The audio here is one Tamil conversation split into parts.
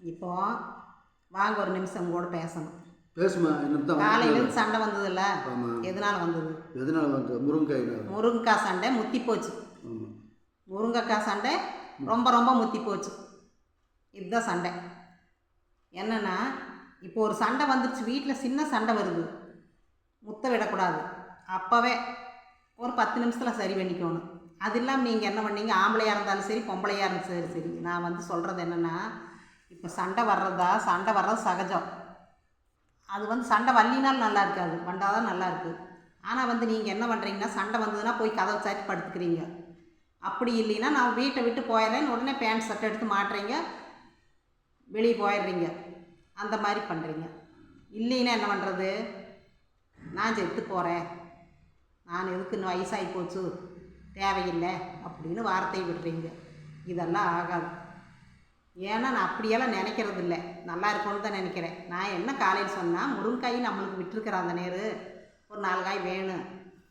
இப்போ வாங்க ஒரு நிமிஷம் கூட பேசணும். பேசுமா காலையிலேருந்து சண்டை வந்ததுல்ல? எதனால வந்தது? எதனால வந்து? முருங்கைக்காய் முருங்கைக்காய் சண்டை முத்தி போச்சு. முருங்கைக்காய் சண்டை ரொம்ப ரொம்ப முத்தி போச்சு. இதுதான் சண்டை. என்னன்னா இப்போ ஒரு சண்டை வந்துருச்சு வீட்டில் சின்ன சண்டை வருது. முத்த விடக்கூடாது. அப்போவே ஒரு பத்து நிமிஷத்தில் சரி பண்ணிக்கணும். அது இல்லாமல் நீங்கள் என்ன பண்ணீங்க? ஆம்பளையாக இருந்தாலும் சரி பொம்பளையாக இருந்தாலும் சரி சரி. நான் வந்து சொல்கிறது என்னென்னா இப்போ சண்டை வர்றதா? சண்டை வர்றது சகஜம். அது வந்து சண்டை வள்ளினால் நல்லா இருக்காது. வந்தாதான் நல்லா இருக்குது ஆனால் வந்து நீங்கள் என்ன பண்ணுறீங்கன்னா சண்டை வந்ததுன்னா போய் கதவை சாத்தி படுத்துக்கிறீங்க. அப்படி இல்லைன்னா நான் வீட்டை விட்டு போயிடுறேன் உடனே பேண்ட் சட்டை எடுத்து மாட்டுறீங்க. வெளியே போயிடுறீங்க அந்த மாதிரி பண்ணுறீங்க இல்லைன்னா என்ன பண்ணுறது நான் செத்து போகிறேன் நான் எதுக்கு இன்னும் வயசாகி போச்சு? தேவையில்லை. அப்படின்னு வார்த்தை விடுறீங்க. இதெல்லாம் ஆகாது. ஏன்னா நான் அப்படியெல்லாம் நினைக்கிறது இல்லை நல்லா இருக்கும்னு தான் நினைக்கிறேன். நான் என்ன காலையில் சொன்னால் முருங்காய் நம்மளுக்கு விட்டுருக்குற அந்த நேரு ஒரு நாலு காய் வேணும்.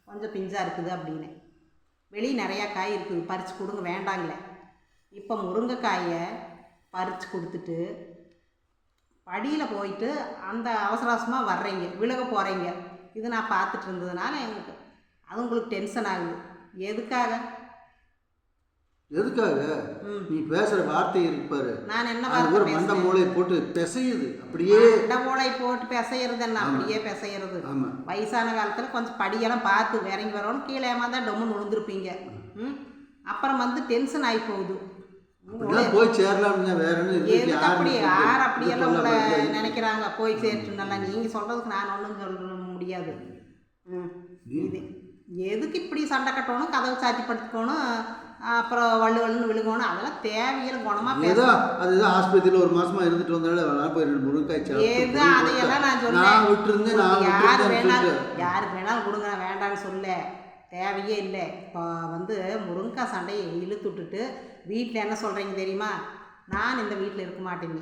கொஞ்சம் பிஞ்சாக இருக்குது அப்படின்னு. வெளியே நிறையா காய் இருக்குது. பறித்து கொடுங்க வேண்டாங்களே இப்போ முருங்கைக்காயை பறித்து கொடுத்துட்டு படியில் போயிட்டு அந்த அவசர அவசரமாக வர்றீங்க விழுக போகிறீங்க இது நான் பார்த்துட்டு இருந்ததுனால எனக்கு அது உங்களுக்கு டென்ஷன் ஆகுது. எதுக்காக? எதுக்காக? நீ பேசுகிற வார்த்தை இருப்பாரு நான் என்ன ஒரு மண்டை? மூளை போட்டு பிசையுது. அப்படியே அண்டை மூளை போட்டு பிசையிறது என்ன அப்படியே பிசையிறது. ஆமாம் வயசான காலத்தில் கொஞ்சம் படியெல்லாம் பார்த்து இறங்கி வரணும் கீழே ஏமாந்தா டொம்முன்னு விழுந்திருப்பீங்க ம்? அப்புறம் வந்து டென்ஷன் ஆகி போகுது. போய் சேரலாம்னு வேற அப்படி? யார் அப்படியெல்லாம் உங்களை. நினைக்கிறாங்க? போய் சேர்த்து நல்லா. நீங்கள் சொல்கிறதுக்கு நான் ஒன்றும் சொல்ல முடியாது. எதுக்கு இப்படி சண்டை கட்டணும்? கதவை சாத்தி படுத்துக்கணும்? வள்ளுன்னு விழுகணும். அதெல்லாம் தேவையில்லை குணமாக ஏதோ அதுதான் ஆஸ்பத்திரியில் ஒரு மாசமா இருந்துட்டு வந்தாலும் நான் போய் ரெண்டு முருங்காய் சாப்பிட்டு எது போய் அதையெல்லாம் நான். சொன்னேன் விட்டுருந்தேன் யார் வேணாலும். யாருக்கு வேணாலும் கொடுங்க நான் வேண்டான்னு சொல்ல. தேவையே இல்லை. இப்போ வந்து முருங்கைக்காய் சண்டையை இழுத்து விட்டுட்டு வீட்டில் என்ன சொல்கிறீங்க தெரியுமா? நான் இந்த வீட்டில் இருக்க மாட்டேங்க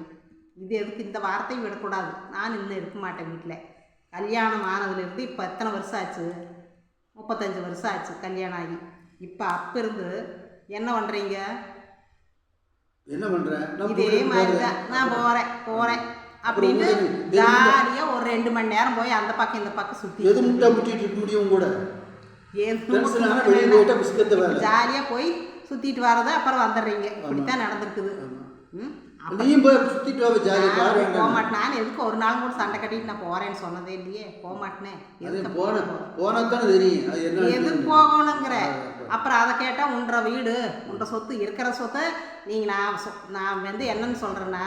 இது எதுக்கு? இந்த வார்த்தையும் விடக்கூடாது. நான் இன்னும் இருக்க மாட்டேன் வீட்டில் கல்யாணம் ஆனதுலேருந்து இப்போ எத்தனை வருஷம் ஆச்சு? முப்பத்தஞ்சு வருஷம் ஆச்சு கல்யாணம் ஆகி. இப்போ அப்போ இருந்து என்ன பண்ணுறீங்க என்ன பண்றேன் நான் இதே மாதிரி. தான் நான் போகிறேன் போகிறேன் அப்படின்னு ஜாலியாக ஒரு ரெண்டு மணி நேரம் போய் அந்த பக்கம் இந்த பக்கம் சுற்றி எது முட்டை முட்டிட்டு இருக்க முடியும் கூட? ஜாலியாக போய் சுற்றிட்டு வர்றது அப்புறம் வந்துடுறீங்க. இப்படித்தான் நடந்திருக்குது. ம்? நீயும் போய் சுத்திட்டு வா அப்படி போக மாட்டேன். நான் எதுக்கு ஒரு நாள் கூட சண்டை கட்டிட்டு நான் போகிறேன்னு சொன்னதே இல்லையே. போக மாட்டேனே. எதுக்கு போன? போனா தானே தெரியும். அது என்ன எதுக்கு போகணுங்கிற. அப்புறம் அதை கேட்டால் உன்ற வீடு உன்ற சொத்து இருக்கிற சொத்தை நீங்கள் நான் நான் வந்து என்னன்னு சொல்கிறேன்னா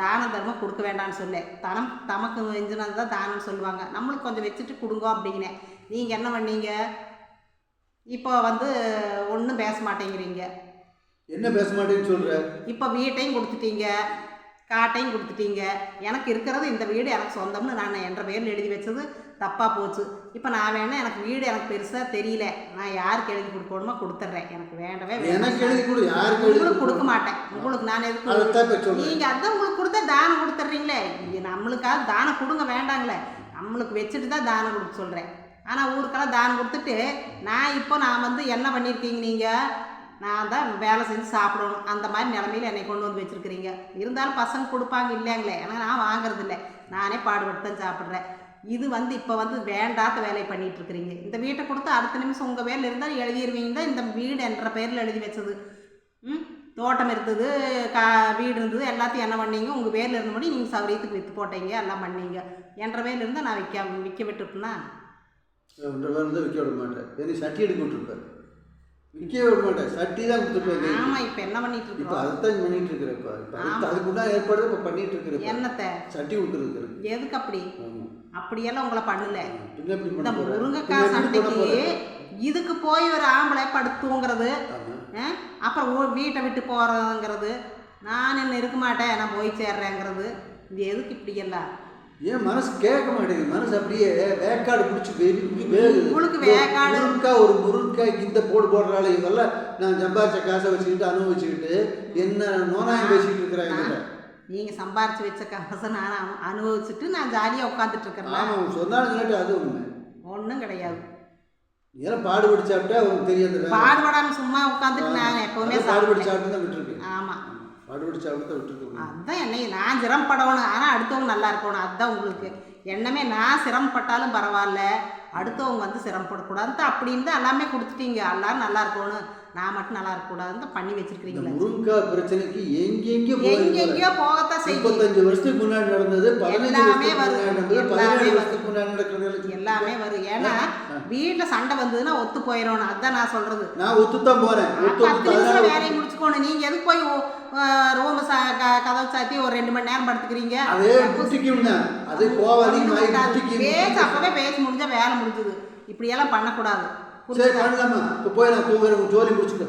தான தர்மம் கொடுக்க வேண்டாம்னு சொல்ல. தனம் தமக்கு வெஞ்சினது தான் தானம்னு சொல்லுவாங்க. நம்மளுக்கு கொஞ்சம் வச்சுட்டு கொடுங்க அப்படின்னேன் நீங்கள் என்ன பண்ணீங்க? இப்போ வந்து ஒன்றும் பேச மாட்டேங்கிறீங்க. என்ன பேச மாட்டேன்னு சொல்ற? இப்போ வீட்டையும் கொடுத்துட்டீங்க காட்டையும் கொடுத்துட்டீங்க. எனக்கு இருக்கிறது இந்த வீடு எனக்கு சொந்தம்னு நான் என்ற பேரில் எழுதி வச்சது தப்பாக போச்சு. இப்போ நான் வேணா எனக்கு வீடு எனக்கு பெருசாக தெரியல. நான் யாருக்கு எழுதி கொடுக்கணுமோ கொடுத்துட்றேன். எனக்கு வேண்டவே எனக்கு எழுதி கொடு யாருக்கு உங்களுக்கு கொடுக்க கொடு மாட்டேன். உங்களுக்கு நான் எதுக்கு நீங்கள் அதான் உங்களுக்கு கொடுத்தா தானம் கொடுத்துட்றீங்களே. நம்மளுக்காக தானம் கொடுங்க வேண்டாங்களே. நம்மளுக்கு வச்சுட்டு தான் தானம் கொடுக்க சொல்கிறேன் ஆனால் ஊருக்கெல்லாம் தானம் கொடுத்துட்டு நான் இப்போ நான் வந்து என்ன பண்ணியிருக்கீங்க நீங்கள் நான் தான் வேலை செஞ்சு சாப்பிடணும். அந்த மாதிரி நிலமையில என்னை கொண்டு வந்து வச்சுருக்கிறீங்க. இருந்தாலும் பசங்க கொடுப்பாங்க இல்லைங்களே. ஏன்னா நான் வாங்குறது இல்லை நானே பாடுபட்டு தான் சாப்பிட்றேன். இது வந்து இப்போ வந்து வேண்டாத வேலையை பண்ணிகிட்ருக்குறீங்க இருக்கிறீங்க. இந்த வீட்டை கொடுத்து அடுத்த நிமிஷம் உங்கள் பேரில் இருந்தால் எழுதிடுவீங்க தான் இந்த வீடு என்ற பேரில் எழுதி வச்சது. ம்? தோட்டம் இருந்தது கா வீடு இருந்தது எல்லாத்தையும் என்ன பண்ணீங்க? உங்கள் பேரில் இருந்தபடி நீங்கள் சௌரியத்துக்கு விற்று போட்டீங்க. எல்லாம் பண்ணீங்க. என்ற பேரில் இருந்தால் நான் விற்க விற்க விட்டுருப்பேன்னா விற்க விட மாட்டேன். சட்டி எடுக்க விட்டுருப்பேன் விற்க விட மாட்டேன். சட்டி தான் கொடுத்துருப்பாரு ஆமாம் இப்போ என்ன பண்ணிட்டு இப்போ இருக்கிறோம் அதைத்தான் பண்ணிட்டு இருக்கிறேன் இப்போ. இப்போ ஆமா. அதுக்கு- அதுக்கு உண்டான ஏற்பாடு இப்போ பண்ணிட்டு இருக்கிறேன் என்னத்தை? சட்டி கொடுக்குறது எதுக்கு அப்படி? அப்படியெல்லாம் உங்களை பண்ணல. இந்த முருங்கைக்காய் சண்டைக்கு இதுக்கு போய் ஒரு ஆம்பளை படுத்துங்கிறது அப்புறம் வீட்டை விட்டு போகிறதுங்கிறது நான் இன்னும் இருக்க மாட்டேன் நான் போய் சேர்றேங்கிறது. இது எதுக்கு இப்படி எல்லாம்? ஏன் மனசு கேட்க மாட்டேங்குது? மனசு அப்படியே வேக்காடு பிடிச்சி வெறி வேகுது வேக்காடு- ஒரு முருங்காய் ஒரு முருங்காய்க்கு இந்த போடு போடுறாள் இவெல்லாம் நான் சம்பாரிச்ச காசை வச்சுக்கிட்டு அனுபவிச்சுக்கிட்டு என்ன நோனாயம் பேசிக்கிட்டு இருக்கிறாங்க நீங்கள் சம்பாரிச்சு வச்ச காசை நான் அனு- அனுபவிச்சுட்டு நான் ஜாலியாக உட்காந்துட்டு இருக்கிறேன். ஆமாம் சொன்னாலும் கேட்டு அது உண்மை ஒன்றும் கிடையாது. எல்லாம் பாடுபடி சாப்பிட்டா உனக்கு தெரியும் அந்த வேலை பாடுபடாம சும்மா உட்காந்துட்டு நான் எப்பவுமே பாடுபடி சாப்பிட்டு தான் விட்டுருக்கேன். ஆமா. பாடுபடி சாப்பிட்டு தான் விட்டுருக்கேன் அதுதான் என்னை நான் சிரமப்படணும் ஆனால் அடுத்தவங்க நல்லா இருக்கணும் அதுதான் உங்களுக்கு. எண்ணமே நான் சிரமப்பட்டாலும் பரவாயில்ல. அடுத்தவங்க வந்து சிரமப்படக்கூடாதுன்ட்டு அப்படின்னு தான் எல்லாமே கொடுத்துட்டீங்க. எல்லாரும் நல்லா இருக்கணும் நான் மட்டும் நல்லா இருக்கக்கூடாதுன்னு தான் பண்ணி இந்த வச்சிருக்கிறீங்களே. முருங்கக்காய் பிரச்சனைக்கு எங்கெங்கயோ எங்கெங்கேயோ போகத்தான் செய்யும் முப்பத்தஞ்சு வருஷத்துக்கு முன்னாடி நடந்தது எல்லாமே நடந்தது எல்லாமே வரும். ஏன்னா வீட்டில் சண்டை வந்ததுன்னா ஒத்து போயிடணும். அதுதான் நான் சொல்றது. நான் ஒத்துத்தான் போறேன். ஒத்து பத்து ஒத்து நிமிஷம் வேலையை முடிச்சுக்கோணும். நீங்க எதுக்கு போய் ரூம் கதவு சாத்தி ஒரு ரெண்டு மணி நேரம் படுத்துக்கிறீங்க. அதே முட்டிக்கும் தான் அது கோவாதையும் வாங்கி முட்டிக்கு பேச்சு அப்பவே பேசி முடிஞ்சா வேலை முடிஞ்சது. இப்படியெல்லாம் பண்ணக்கூடாது. சரி? பண்ணலாமா? இப்போ போய் நான் தூங்குறேன் ஜோலி முடிச்சுக்கிறேன்.